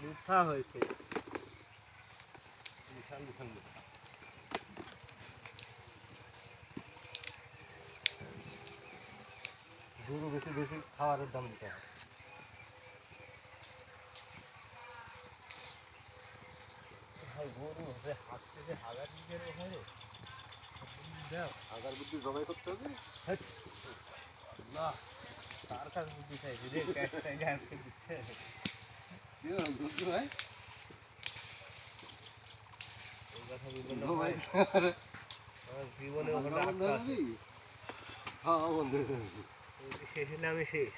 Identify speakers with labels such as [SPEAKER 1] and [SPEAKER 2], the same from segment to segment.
[SPEAKER 1] মাথা হয়েছে
[SPEAKER 2] বিশাল বিশাল মোটা। গরু বেশি বেশি খাবারের দাম দিতে হয়
[SPEAKER 1] ভাই গরু যে হাঁটতে যে হাজার দিকের হয় দেখ
[SPEAKER 2] আগার বুদ্ধি জবাই করতে হবে
[SPEAKER 1] না তার কাছে বুদ্ধি চাইছি রে ক্যাশটা গ্যাসকে দিচ্ছে আমি শেষ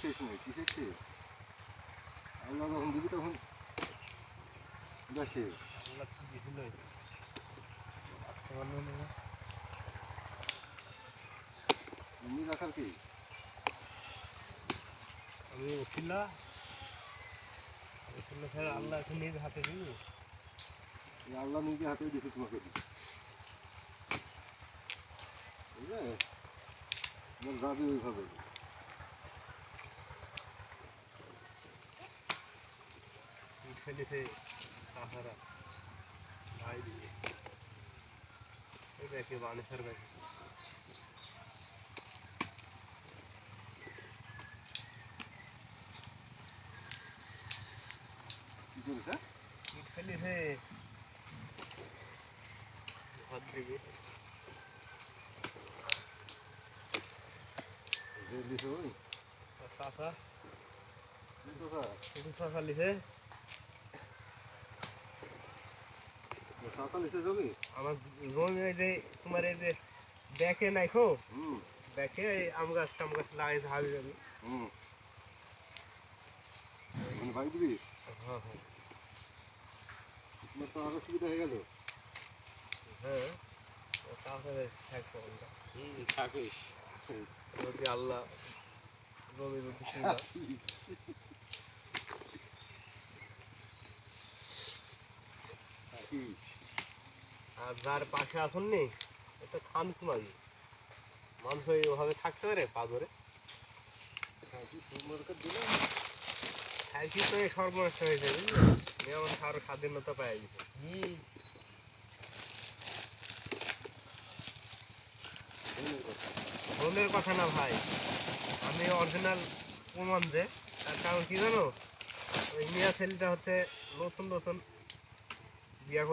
[SPEAKER 2] শেষ নয় কিসের শেষ আল্লাহ যখন দিবি তখন শেষ
[SPEAKER 1] আল্লাহ কি দিছিল আসতে পারল না
[SPEAKER 2] তুমি রাখার কি?
[SPEAKER 1] আমি ওসিল্লা ওসিল্লা স্যার আল্লাহ এখন নিজ হাতে দিবি
[SPEAKER 2] এই আল্লাহ নিজে হাতে দিছে তোমাকে। বুঝলে? যাবে ওইভাবে।
[SPEAKER 1] ফেলেছে তাহারা ভাই দিয়ে। এই দেখে বানেশ্বর ব্যাগে
[SPEAKER 2] কি করেছে
[SPEAKER 1] ইট ফেলেছে ঘর দিকে
[SPEAKER 2] যে দিছে ওই
[SPEAKER 1] চাষা
[SPEAKER 2] দিছো স্যার
[SPEAKER 1] শুধু চাষা লিখে
[SPEAKER 2] শাসা লিখে জমি
[SPEAKER 1] আমার জমি এই যে তোমার এই যে ব্যাকে নাই খো
[SPEAKER 2] হুম
[SPEAKER 1] ব্যাকে এই আম গাছ টাম গাছ লাগাইছে হাবি যাবি
[SPEAKER 2] হুম মানে ভাই দিবি
[SPEAKER 1] হ্যাঁ হ্যাঁ
[SPEAKER 2] সুবিধা হয়ে গেল?
[SPEAKER 1] হ্যাঁ ও তাহলে। থাকব আমরা
[SPEAKER 2] থাকিস।
[SPEAKER 1] যদি আল্লাহ আর যার পাশে আসুন নি এটা খান কুমারি। মানুষ ওই ওভাবে থাকতে পারে পা ধরে
[SPEAKER 2] থাকিস হোমওয়ার্কের দিলে
[SPEAKER 1] খাইছি তো সর্বনাশ হয়ে যাবে যেমন আরও স্বাধীনতা পাই ভুলের কথা না ভাই, আমি অরিজিনাল প্রমাণ যে, তার কারণ কি জানো? ওই মিয়া ছেলেটা হচ্ছে নতুন নতুন বিয়া